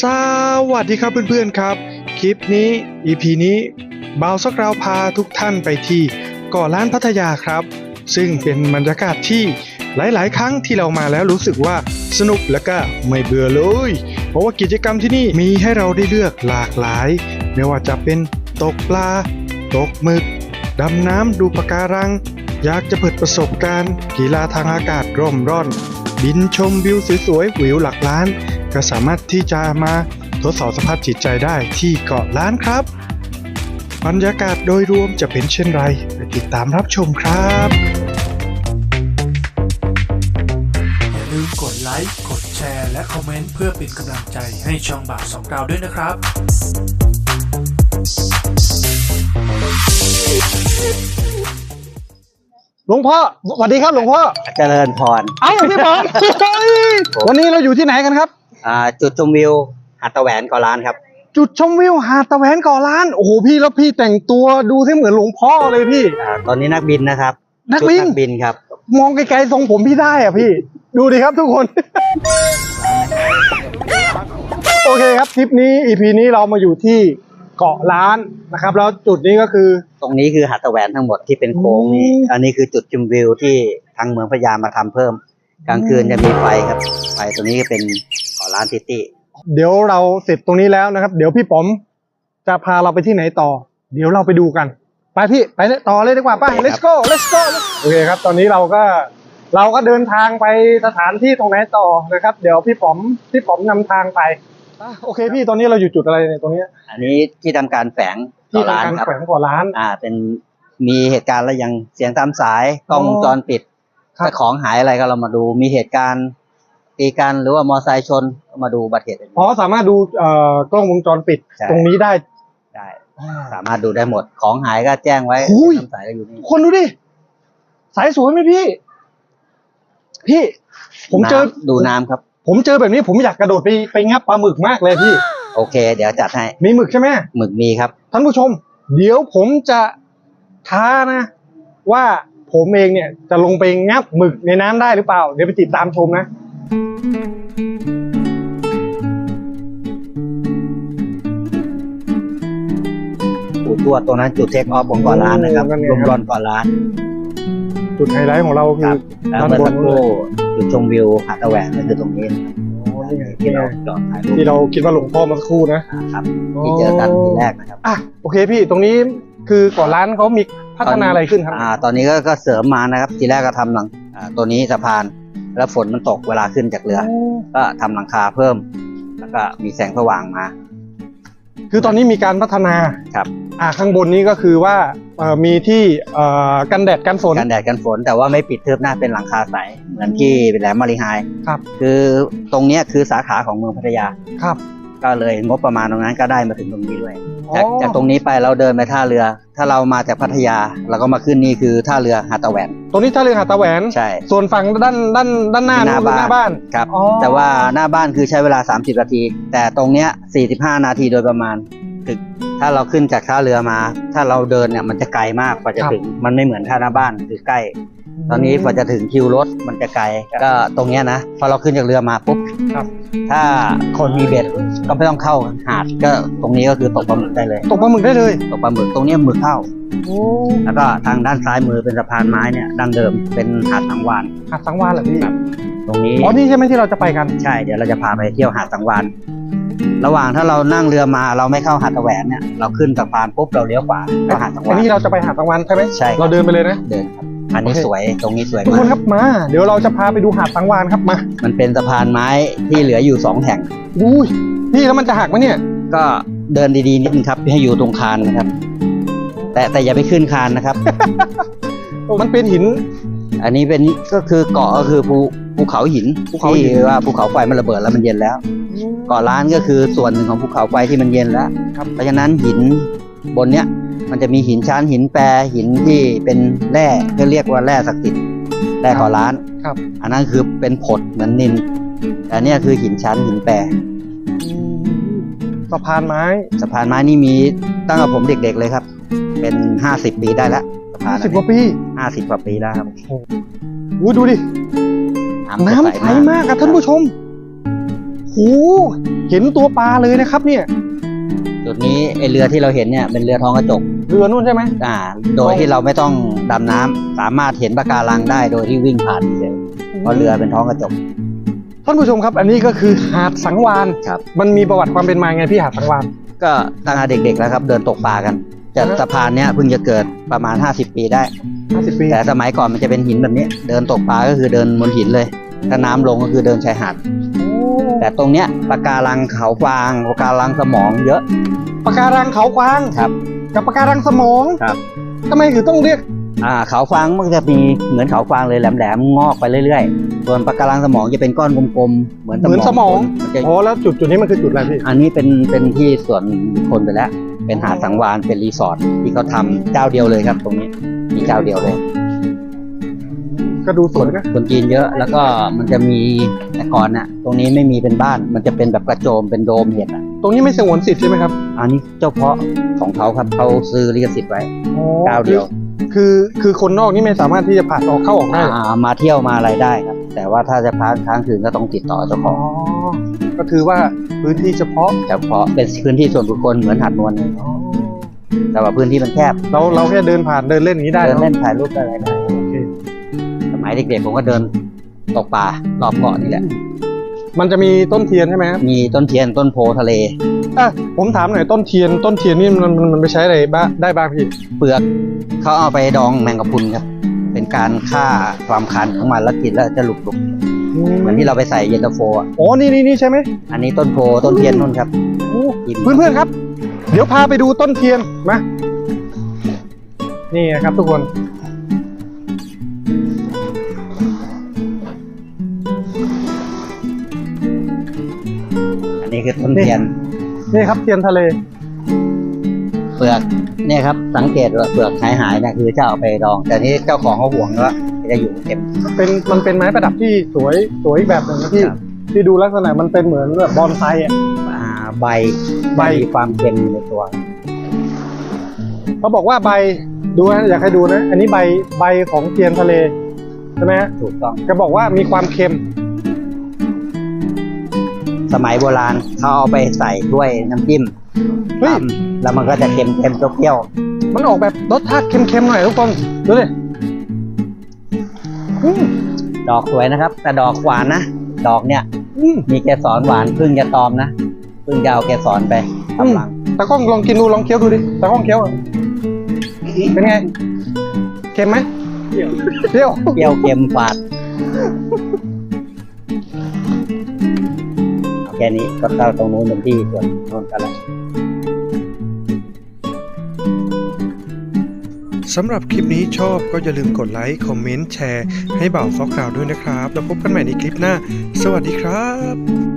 สวัสดีครับเพื่อนๆครับ คลิปนี้ EP นี้บ่าวสักราวพาทุกท่านไปที่เกาะล้านพัทยาครับ ซึ่งเป็นบรรยากาศที่หลายๆ ครั้งที่เรามาแล้วรู้สึกว่าสนุกและก็ไม่เบื่อเลย เพราะว่ากิจกรรมที่นี่มีให้เราได้เลือกหลากหลาย ไม่ว่าจะเป็นตกปลา ตกหมึก ดำน้ำดูปะการัง อยากจะเปิดประสบการณ์ กีฬาทางอากาศร่มร่อน บินชมวิวสวยๆวิวหลักล้าน ก็สามารถที่จะมาทดสอบสภาพจิตใจได้ที่เกาะล้านครับ บรรยากาศโดยรวมจะเป็นเช่นไรไปติดตามรับชมครับอย่าลืมกดไลค์กดแชร์และคอมเมนต์เพื่อเป็นกำลังใจให้ช่องบ่าวสองดาวด้วยนะครับหลวงพ่อสวัสดีครับหลวงพ่อเจริญพร เอ้าพี่ผมเฮ้ยวันนี้เราอยู่ที่ไหนกันครับ อ่าจุดชมวิวหาดตะแหวนเกาะล้านครับ จุดชมวิวหาดตะแหวนเก่อล้าน โอ้โหพี่แล้วพี่แต่งตัวดูที่เหมือนหลวงพ่อเลยพี่ อ่าตอนนี้นักบินนะครับนักชุดบินนักบินครับมองไกลๆทรงผมพี่ได้อะพี่ ดูดิครับทุกคน โอเคครับทริปนี้ EP นี้เรามาอยู่ที่เกาะล้านนะครับ แล้วจุดนี้ก็คือ ตรงนี้คือหาดตะแหวนทั้งหมดที่เป็นโค้งนี่อืม อันนี้คือจุดชมวิวที่ทางเมืองพะยามาทำเพิ่ม กลางคืนจะมีไฟครับไฟตัวนี้ก็เป็น เกาะล้านซิตี้เดี๋ยวเราเสร็จตรงนี้แล้วนะครับ เดี๋ยวพี่ป๋อมจะพาเราไปที่ไหนต่อ เดี๋ยวเราไปดูกัน ไปพี่ไปเลยต่อเลยดีกว่าไป้า let's go let's go โอเคครับ ตอนนี้เราก็เราก็เดินทางไปสถานที่ตรงไหนต่อนะครับ เดี๋ยวพี่ป๋อมพี่ป๋อมนำทางไปอะโอเคพี่ตอนนี้เราอยู่จุดอะไรเนี่ยตรงเนี้ยอันนี้ที่ทำการแฝงที่เกาะล้านทำการครับแขวงเกาะล้าน อ่า เป็นมีเหตุการณ์อะไรอย่างเสียงตามสายกล้องวงจรปิดครับถ้าของหายอะไรก็เรามาดู มีเหตุการณ์ ตีกันหรือว่ามอไซค์ชนก็มาดูอุบัติเหตุเพราะสามารถดูเอ่อกล้องวงจรปิดใช่ ตรงนี้ได้ ได้ สามารถดูได้หมด ของหายก็แจ้งไว้อุ้ยทำสายก็อยู่นี่ คนดูดิ สายสวยไหมพี่ พี่ ผมเจอ น้ำดูน้ำครับ ผมเจอแบบนี้ผมอยากกระโดดไปไปงับปลาหมึกมากเลยพี่ โอเค เดี๋ยวจัดให้มีหมึกใช่ไหมหมึกมีครับ ท่านผู้ชม เดี๋ยวผมจะท้านะ ว่าผมเองเนี่ยจะลงไปงับหมึกในน้ำได้หรือเปล่า เดี๋ยวไปติดตามชมนะ อู่ทวดตรงนั้นจุดเทคออฟของเกาะล้านนะครับโอ้นั่นไงรวมครับรอนเกาะล้านจุดไฮไลท์ของเราคืครัอบแล้วด้านเมื่อบสันกคนู้นรู่เลยจุดชมวิวหาดตะแหวนก็คือตรงนี้โอ้นี่ไงที่เราจอดถ่ายรูปที่เราคิดว่าหลวงพ่อเมาสักครู่นะครับที่เจอกันทีแรกนะครับ อะโอเคพี่ตรงนี้คือก่อนร้านเขามีพัฒนาอะไรขึ้นครับ อ่า ตอนนี้ก็ก็เสริมมานะครับ ทีแรกก็ทำหลังอ่าตัวนี้สะพาน แล้วฝนมันตกเวลาขึ้นจากเรือ ก็ทำหลังคาเพิ่ม แล้วก็มีแสงสว่างมา คือตอนนี้มีการพัฒนาครับ อ่าข้างบนนี้ก็คือว่าเอ่อมีที่เอ่อกันแดดกันฝน กันแดดกันฝนแต่ว่าไม่ปิดเทิบหน้าเป็นหลังคาใส เหมือนที่แหลมมารีไฮครับ คือตรงเนี้ยคือสาขาของเมืองพัทยา ครับ ก็เลยงบประมาณตรงนั้นก็ได้มาถึงตรงนี้ด้วยอ๋อจากจากตรงนี้ไปเราเดินไปท่าเรือ ถ้าเรามาจากพัทยาเราก็มาขึ้นนี่คือท่าเรือหาดตะแหวนตรงนี้ท่าเรือหาดตะแหวนใช่ส่วนฝั่งด้านด้านด้านหน้าหน้าคือหน้าบ้านครับอ๋อแต่ว่าหน้าบ้านคือใช้เวลา 30 นาที แต่ตรงเนี้ย45 นาทีโดยประมาณถึงถ้าเราขึ้นจากท่าเรือมา ถ้าเราเดินเนี่ยมันจะไกลมากกว่าจะถึงมันไม่เหมือนท่าหน้าบ้านคือใกล้ ตอนนี้กว่าจะถึงคิวรถมันจะไกลก็ตรงเนี้ยนะพอเราขึ้นจากเรือมาปุ๊บครับ ถ้าคนมีเบ็ดก็ไม่ต้องเข้าหาดก็ตรงนี้ก็คือตกปลาหมึกได้เลย ตกปลาหมึกได้เลยตกปลาหมึกตรงเนี้ยหมึกเข้าโอ้แล้วก็ทางด้านซ้ายมือเป็นสะพานไม้เนี่ยดังเดิมเป็นหาดสังวานหาดสังวานเหรอพี่ตรงนี้อ๋อนี่ใช่ไหมที่เราจะไปกันใช่เดี๋ยวเราจะพาไปเที่ยวหาดสังวานระหว่างถ้าเรานั่งเรือมาเราไม่เข้าหาดตะแหวนเนี่ยเราขึ้นสะพานปุ๊บเราเลี้ยวขวาเข้าหาดสังอัวานนนี้เราจะไปหาดสังวานใช่ไหมใช่ครับเราเดินไปเลยนะเดินครับ อันนี้โอเคสวยตรงนี้สวยทุกมาคนก ครับมา เดี๋ยวเราจะพาไปดูหาดสังวานครับมามันเป็นสะพานไม้ที่เหลืออยู่สองแห่ง อุ้ยพี่แล้วมันจะหักไหมเนี่ยก็เดินดีๆนิดนึงครับให้อยู่ตรงคานนะครับ แต่แต่อย่าไปขึ้นคานนะครับมันเป็นหิน อันนี้เป็นก็คือเกาะก็คือภูภูเขาหินภูเขาหิน ที่ว่าภูเขาไฟมันระเบิดแล้วมันเย็นแล้ว เกาะล้านก็คือส่วนหนึ่งของภูเขาไฟที่มันเย็นแล้ว ครับ เพราะฉะนั้นหินบนเนี้ย มันจะมีหินชั้นหินแปรหินที่เป็นแร่ที่เรียกว่าแร่ศักดิ์สิทธิ์แร่เกาะล้านครับ อันนั้นคือเป็นผดเหมือนนินแต่อันเนี้ยคือหินชั้นหินแปรสะพานไม้สะพานไม้นี่มีตั้งแต่ผมเด็กๆเลยครับ เป็นห้าสิบปีได้แล้วสะพานสิบกว่าปีห้าสิบกว่าปีแล้วครับอุ้ยดูดิน้ำก็ใสมากอะท่านผู้ชมโหโอ้เห็นตัวปลาเลยนะครับเนี่ย จุดนี้ไอเรือที่เราเห็นเนี่ยเป็นเรือท้องกระจก เรือนู่นใช่ไหมอ่า โดยที่เราไม่ต้องดำน้ำสามารถเห็นปะการังได้โดยที่วิ่งผ่านเลยเพราะเรือเป็นท้องกระจก ท่านผู้ชมครับ อันนี้ก็คือหาดสังวานครับ มันมีประวัติความเป็นมาไงพี่หาดสังวาน ก็ตั้งแต่เด็กๆแล้วครับเดินตกปลากันแต่อ่าฮะสะพานเนี้ยเพิ่งจะเกิดประมาณ 50 ปีได้ 50 ปีแต่สมัยก่อนมันจะเป็นหินแบบนี้ เดินตกปลาก็คือเดินบนหินเลยถ้าน้ำลงก็คือเดินชายหาดแต่ตรงเนี้ยปะการังเขาฟางปะการังสมองเยอะปะการังเขากวางครับ กับปะการังสมองครับทำไมถึงต้องเรียก อ่าเขาฟางมันก็จะมีเหมือนเขาฟางเลยแหลมๆงอกไปเรื่อยๆ ส่วนปะการังสมองจะเป็นก้อนกลมๆเหมือนเหมือนสมองมันจะอ๋อแล้วจุดจุดนี้มันคือจุดอะไรพี่ อันนี้เป็นเป็นที่ส่วนบุคคลไปแล้ว เป็นหาดสังวานเป็นรีสอร์ทที่เขาทำเจ้าเดียวเลยครับ ตรงนี้มีเจ้าเดียวเลย ก็ดูสวยนะคนจีนเยอะแล้วก็มันจะมีแต่ก่อนน่ะ ตรงนี้ไม่มีเป็นบ้าน มันจะเป็นแบบกระโจมเป็นโดมเห็ดอะ ตรงนี้ไม่สงวนสิทธิ์ใช่ไหมครับอันนี้เจ้าเพาะของเขาครับเขาซื้อลิขสิทธิ์ไว้เจ้าเดียวคือคือคนนอกนี่ไม่สามารถที่จะผ่านออกเข้าออกได้อ่ามาเที่ยวมาอะไรได้ครับ แต่ว่าถ้าจะพักค้างคืนก็ต้องติดต่อเจ้าขอ๋อองก็ถือว่าพื้นที่เฉพาะเฉพาะเป็นพื้นที่ส่วนบุคคลเหมือนหาดนวลเลยแต่ว่าพื้นที่มันแคบเราเราแค่เดินผ่านเดินเล่นอย่างนี้ได้เดินเนอะเล่นถ่ายรูปได้อะไรได้โอเคสมัยเด็กๆผมก็เดินตกปลารอบเกาะนี่แหละ มันจะมีต้นเทียนใช่ไหมครับมีต้นเทียนต้นโพทะเล อะผมถามหน่อยต้นเทียนต้นเทียนนี่มันมันมันไปใช้อะไรบ้างได้บ้างพี่เปลือกเขาเอาไปดองแมงกะพรุนครับ เป็นการฆ่าความคันของมันแล้วกินแล้วจะหลุกหลุกๆเหมือนที่เราไปใส่เย็นตาโฟอะอ๋อนี่นี่นี่ใช่ไหมอันนี้ต้นโพต้นเทียนนู่นครับเพื่อนเพื่อนๆครับ เดี๋ยวพาไปดูต้นเทียนมานี่นะครับทุกคน นนี้คือต้นเทียน นี่ครับเทียนทะเล เปลือกเนี่ยครับสังเกตว่าเปลือกหายหายๆเนี่ยคือจะเอาไปดอง แต่นี่เจ้าของเขาห่วงว่าจะอยู่เก็บเป็นมันเป็นไม้ประดับที่สวยสวยอีกแบบหนึ่งนะพี่ครับ ที่ดูลักษณะมันเป็นเหมือนแบบบอนไซอะ อ่าใบใบ มีความเค็มอยู่ในตัว เขาบอกว่าใบดูนะอยากให้ดูนะ อันนี้ใบใบของเทียนทะเลใช่ไหมฮะถูกต้อง จะบอกว่ามีความเค็ม สมัยโบราณเขาเอาไปใส่ถ้วยน้ำจิ้มเฮ้ย ตำแล้วมันก็จะเค็มเค็มๆเปรี้ยวมันออกแบบรสชาติเค็มๆหน่อยทุกคน ดูดิอืมๆดอกสวยนะครับ แต่ดอกหวานนะ ดอกเนี่ย อืมมีเกสรหวานเพึ่งจะตอมนะเพึ่งจะเอาเกสรไปทำรังตากล้องลองกินดูลองเคี้ยวดูดิตากล้องเคี้ยวอะเป็นไง เค็มไหมเปรี้ยว เปรี้ยวเปรี้ยวเค็มฝาด ค่นี้ก็เข้าตรงนู้นเป็นที่ส่วนโน้นก็แล้วสำหรับคลิปนี้ชอบก็อย่าลืมกดไลค์ คอมเมนต์ แชร์ ให้บ่าวซอกกล่าวด้วยนะครับ แล้วพบกันใหม่ในคลิปหน้า สวัสดีครับ